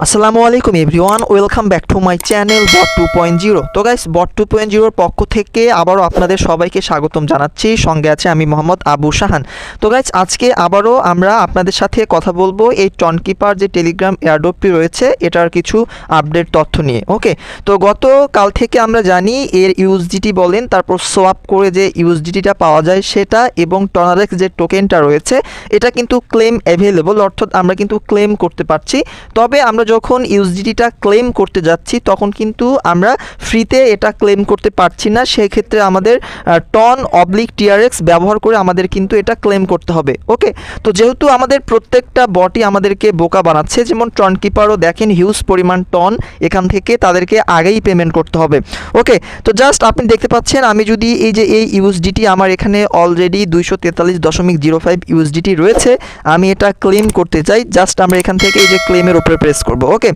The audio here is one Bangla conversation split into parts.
আসসালামু আলাইকুম everyone, welcome back to my channel bot two point zero. তো গাইস, বট টু পয়েন্ট জিরোর পক্ষ থেকে আবারও আপনাদের সবাইকে স্বাগতম জানাচ্ছি। সঙ্গে আছে আমি মোহাম্মদ আবু শাহান। তো গাইস, আজকে আবারও আমরা আপনাদের সাথে কথা বলব এই টনকিপার যে টেলিগ্রাম এয়ারডোপটি রয়েছে, এটার কিছু আপডেট তথ্য নিয়ে, ওকে? তো গত কাল থেকে আমরা জানি এর ইউএসডিটি বলেন, তারপর সোয়াপ করে যে ইউএসডিটিটা পাওয়া যায় সেটা এবং টনারেক্স যে টোকেনটা রয়েছে, এটা কিন্তু ক্লেম অ্যাভেলেবল অর্থাৎ আমরা কিন্তু ক্লেম করতে পারছি। তবে আমরা যখন ইউএসডিটিটা ক্লেম করতে যাচ্ছি, তখন কিন্তু আমরা ফ্রিতে এটা ক্লেম করতে পারছি না। সেই ক্ষেত্রে আমাদের টন অবলিক টিআরএক্স ব্যবহার করে আমাদের কিন্তু এটা ক্লেম করতে হবে। ওকে তো যেহেতু আমাদের প্রত্যেকটা বটি আমাদেরকে বোকা বানাচ্ছে, যেমন টন কিপারও দেখেন হিউজ পরিমাণ টন এখান থেকে তাদেরকে আগেই পেমেন্ট করতে হবে। ওকে তো জাস্ট আপনি দেখতে পাচ্ছেন, আমি যদি এই যে এই ইউএসডিটি আমার এখানে অলরেডি দুইশো তেতাল্লিশ দশমিক জিরো ফাইভ ইউএসডিটি রয়েছে, আমি এটা ক্লেম করতে চাই। জাস্ট আমরা এখান থেকে এই যে ক্লেমের উপরে প্রেস করব। ওকে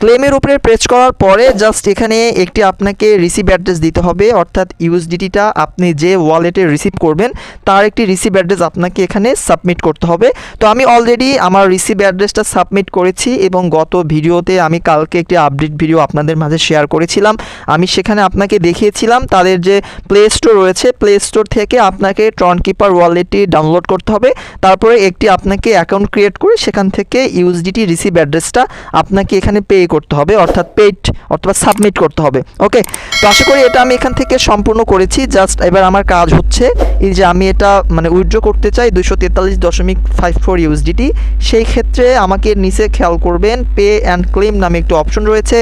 ক্লেমের উপরে প্রেস করার পরে জাস্ট এখানে একটি আপনাকে রিসিভ অ্যাড্রেস দিতে হবে, অর্থাৎ ইউএসডিটিটা আপনি যে ওয়ালেটে রিসিভ করবেন, তার একটি রিসিভ অ্যাড্রেস আপনাকে এখানে সাবমিট করতে হবে। তো আমি অলরেডি আমার রিসিভ অ্যাড্রেসটা সাবমিট করেছি এবং গত ভিডিওতে আমি কালকে একটি আপডেট ভিডিও আপনাদের মাঝে শেয়ার করেছিলাম। আমি সেখানে আপনাকে দেখিয়েছিলাম তাদের যে প্লে স্টোর রয়েছে প্লে স্টোর থেকে আপনাকে ট্রন কিপার ওয়ালেটটি ডাউনলোড করতে হবে। তারপরে একটি আপনাকে অ্যাকাউন্ট ক্রিয়েট করে সেখান থেকে ইউএসডিটি রিসিভ অ্যাড্রেসটা আপনাকে এখানে পে করতে হবে, অর্থাৎ পেড অথবা সাবমিট করতে হবে ওকে তো আশা করি এটা আমি এখান থেকে সম্পূর্ণ করেছি জাস্ট এবার আমার কাজ হচ্ছে এই যে আমি এটা মানে উইথড্র করতে চাই দুশো তেতাল্লিশ দশমিক ফাইভ ফোর ইউএসডিটি সেই ক্ষেত্রে আমাকে নিচে খেয়াল করবেন পে অ্যান্ড ক্লেম নামে একটি অপশন রয়েছে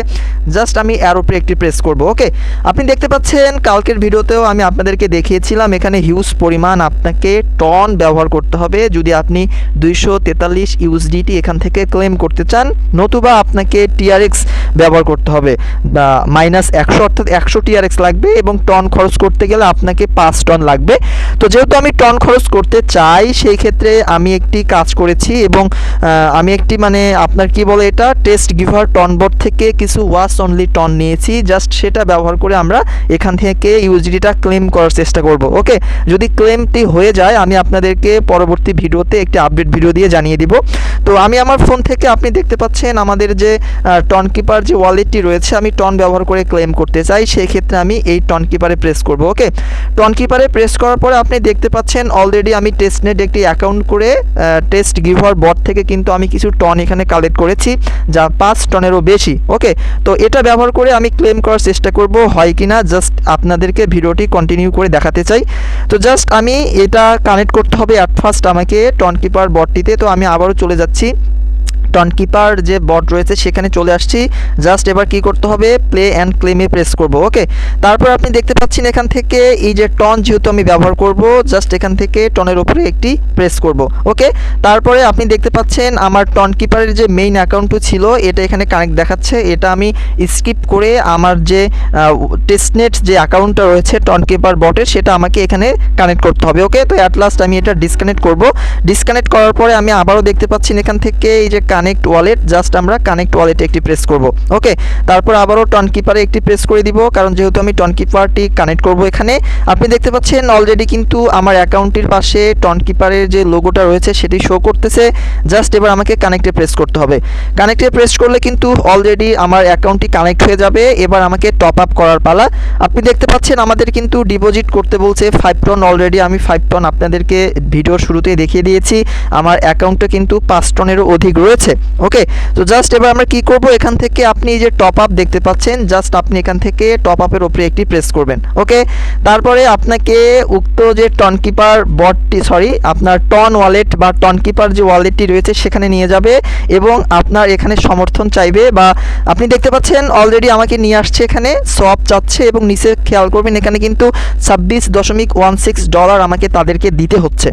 জাস্ট আমি উপরে একটি প্রেস করব ওকে আপনি দেখতে পাচ্ছেন, কালকের ভিডিওতেও আমি আপনাদেরকে দেখিয়েছিলাম, এখানে হিউজ পরিমাণ আপনাকে টন ব্যবহার করতে হবে, যদি আপনি দুইশো তেতাল্লিশ ইউএসডিটি এখান থেকে ক্লেম করতে চান, নতুবা আপনাকে টিআরএক্স ব্যবহার করতে হবে। মাইনাস একশো অর্থাৎ একশো টিআরএক্স লাগবে এবং টন খরচ করতে গেলে আপনাকে পাঁচ টন লাগবে। তো যেহেতু আমি টন খরচ করতে চাই, সেই ক্ষেত্রে আমি একটি কাজ করেছি এবং আমি একটি মানে আপনার কি বলে এটা? টেস্ট গিভার টন বোর্ড থেকে কিছু ওয়াশ অনলি টন নিয়েছি। জাস্ট সেটা ব্যবহার করে আমরা এখান থেকে ইউজিডিটা ক্লেম করার চেষ্টা করব। ওকে যদি ক্লেমটি হয়ে যায়, আমি আপনাদেরকে পরবর্তী ভিডিওতে একটি আপডেট ভিডিও দিয়ে জানিয়ে দিব। তো আমি আমার ফোন থেকে আপনি দেখতে পাচ্ছেন আমাদের যে টন কিপার যে ওয়ালেটটি রয়েছে, আমি টন ব্যবহার করে ক্লেম করতে চাই সেই ক্ষেত্রে আমি এই টন কিপারে প্রেস করব ওকে টন কিপারে প্রেস করার পরে আপনি দেখতে পাচ্ছেন অলরেডি আমি টেস্টনেট একটি অ্যাকাউন্ট করে টেস্ট গিভার বট থেকে কিন্তু আমি কিছু টন এখানে কালেক্ট করেছি, যা পাঁচ টনেরও বেশি ওকে তো এটা ব্যবহার করে আমি ক্লেম করার চেষ্টা করব, হয় কি না জাস্ট আপনাদেরকে ভিডিওটি কন্টিনিউ করে দেখাতে চাই। তো জাস্ট আমি এটা কানেক্ট করতে হবে অ্যাট ফার্স্ট আমাকে টন কিপার বটটিতে তো আমি আবারও চলে যাচ্ছি। টনকিপার যে বট রয়েছে, সেখানে চলে আসছি। জাস্ট এবার কি করতে হবে? প্লে অ্যান্ড ক্লেমে প্রেস করব ওকে তারপর আপনি দেখতে পাচ্ছেন এখান থেকে এই যে টন যেহেতু আমি ব্যবহার করব জাস্ট এখান থেকে টনের উপরে একটি প্রেস করব ওকে তারপরে আপনি দেখতে পাচ্ছেন আমার টনকিপারের যে মেইন অ্যাকাউন্টটি ছিল, এটা এখানে কানেক্ট দেখাচ্ছে। এটা আমি স্কিপ করে আমার যে টেস্টনেট যে অ্যাকাউন্টটা রয়েছে টনকিপার বটের সেটা আমাকে এখানে কানেক্ট করতে হবে ওকে তো অ্যাট লাস্ট আমি এটা ডিসকানেক্ট করব। ডিসকানেক্ট করার পরে আমি আবারও দেখতে পাচ্ছি এখান থেকে এই যে কানেক্ট ওয়ালেট জাস্ট আমরা কানেক্ট ওয়ালেটে একটি প্রেস করব ওকে তারপর আবারও টন একটি প্রেস করে দিব, কারণ যেহেতু আমি টন কিপারটি কানেক্ট করব এখানে, আপনি দেখতে পাচ্ছেন অলরেডি কিন্তু আমার অ্যাকাউন্টটির পাশে টন যে লোগোটা রয়েছে সেটি শো করতেছে জাস্ট এবার আমাকে কানেক্টে প্রেস করতে হবে। কানেক্টে প্রেস করলে কিন্তু অলরেডি আমার অ্যাকাউন্টটি কানেক্ট হয়ে যাবে, এবার আমাকে টপ আপ করার পালা। আপনি দেখতে পাচ্ছেন আমাদের কিন্তু ডিপোজিট করতে বলছে ফাইভ টন অলরেডি আমি ফাইভ টন আপনাদেরকে ভিডিওর শুরুতেই দেখিয়ে দিয়েছি, আমার অ্যাকাউন্টে কিন্তু পাঁচ টনেরও অধিক রয়েছে। ওকে তো জাস্ট এবার আমরা কি করব? এখান থেকে আপনি যে টপ আপ দেখতে পাচ্ছেন জাস্ট আপনি এখান থেকে টপ আপের উপরে একটি প্রেস করবেন ওকে তারপরে আপনাকে উক্ত যে টন কিপার বটটি সরি আপনার টন ওয়ালেট বা টন কিপার যে ওয়ালেটটি রয়েছে সেখানে নিয়ে যাবে এবং আপনার এখানে সমর্থন চাইবে বা আপনি দেখতে পাচ্ছেন অলরেডি আমাকে নিয়ে আসছে এখানে সব চাচ্ছে এবং নিচে খেয়াল করবেন এখানে কিন্তু ছাব্বিশ দশমিক ওয়ান সিক্স ডলার আমাকে তাদেরকে দিতে হচ্ছে।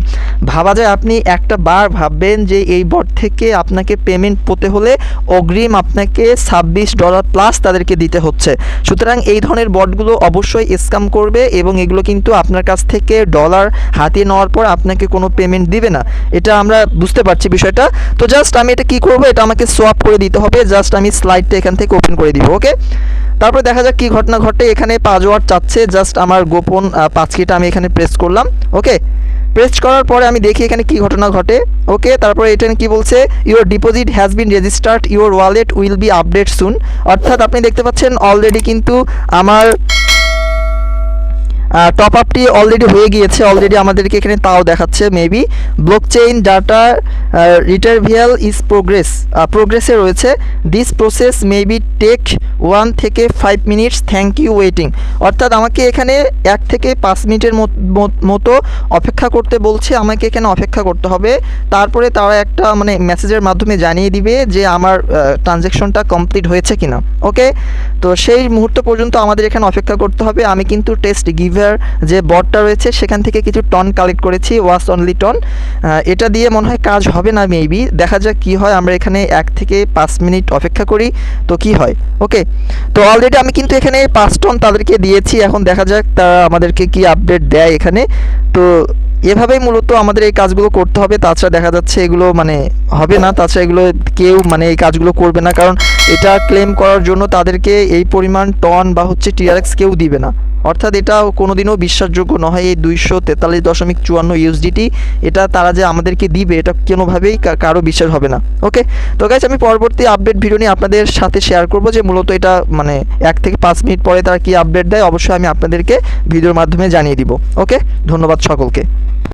ভাবা যায় আপনি একটা বার ভাববেন যে এই বট থেকে আপনাকে পেমেন্ট পেতে হলে অগ্রিম আপনাকে ছাব্বিশ ডলার প্লাস তাদেরকে দিতে হচ্ছে। সুতরাং এই ধরনের বটগুলো অবশ্যই স্ক্যাম করবে এবং এগুলো কিন্তু আপনার কাছ থেকে ডলার হাতিয়ে নেওয়ার পর আপনাকে কোনো পেমেন্ট দিবে না। এটা আমরা বুঝতে পারছি বিষয়টা। তো জাস্ট আমি এটা কি করব? এটা আমাকে সোয়াপ করে দিতে হবে। জাস্ট আমি স্লাইডটা এখান থেকে ওপেন করে দিব ওকে তারপরে দেখা যাক কি ঘটনা ঘটে। এখানে পাসওয়ার্ড চাচ্ছে। জাস্ট আমার গোপন পাঁচ কিটা আমি এখানে প্রেস করলাম ওকে প্রেস করার পরে আমি দেখি এখানে কি ঘটনা ঘটে। ওকে, তারপরে এটা কি বলছে? Your deposit has been registered your wallet will be update soon অর্থাৎ আপনি দেখতে পাচ্ছেন অলরেডি কিন্তু আমার টপ আপটি অলরেডি হয়ে গিয়েছে অলরেডি আমাদেরকে এখানে তাও দেখাচ্ছে maybe blockchain data retrieval is progress প্রোগ্রেসে রয়েছে। This process maybe take one থেকে five minutes thank you waiting অর্থাৎ আমাকে এখানে এক থেকে পাঁচ মিনিটের মত- অপেক্ষা করতে বলছে, আমাকে এখানে অপেক্ষা করতে হবে। তারপরে তারা একটা মানে মেসেজের মাধ্যমে জানিয়ে দিবে যে আমার ট্রানজ্যাকশনটা কমপ্লিট হয়েছে কিনা। ওকে তো সেই মুহূর্ত পর্যন্ত আমাদের এখানে অপেক্ষা করতে হবে। আমি কিন্তু টেস্ট গিভার যে বটটা রয়েছে, সেখান থেকে কিছু টন কালেক্ট করেছি ওয়াস অনলি টন এটা দিয়ে মনে হয় কাজ হবে না মেবি দেখা যাক কি হয়, আমরা এখানে এক থেকে পাঁচ মিনিট অপেক্ষা করি, তো কি হয়? ওকে তো অলরেডি আমি কিন্তু এখানে পাঁচ টন তাদেরকে দিয়েছি, এখন দেখা যাক তারা আমাদেরকে কি আপডেট দেয় এখানে। তো এভাবেই মূলত আমাদের এই কাজগুলো করতে হবে, তাছাড়া দেখা যাচ্ছে এগুলো মানে হবে না, তাছাড়া এগুলো কেউ মানে এই কাজগুলো করবে না, কারণ এটা ক্লেম করার জন্য তাদেরকে এই পরিমাণ টন বা হচ্ছে টিআরএক্স কেউ দিবে না। অর্থাৎ এটা কোনোদিনও বিশ্বাসযোগ্য নয় এই দুইশো তেতাল্লিশ দশমিক চুয়ান্ন ইউএসডিটি এটা তারা যে আমাদেরকে দিবে, এটা কোনোভাবেই কারও বিশ্বাস হবে না। ওকে তো গাইজ আমি পরবর্তী আপডেট ভিডিও নিয়ে আপনাদের সাথে শেয়ার করব যে মূলত এটা মানে এক থেকে পাঁচ মিনিট পরে তারা কি আপডেট দেয়, অবশ্যই আমি আপনাদেরকে ভিডিওর মাধ্যমে জানিয়ে দিব। ওকে ধন্যবাদ সকলকে।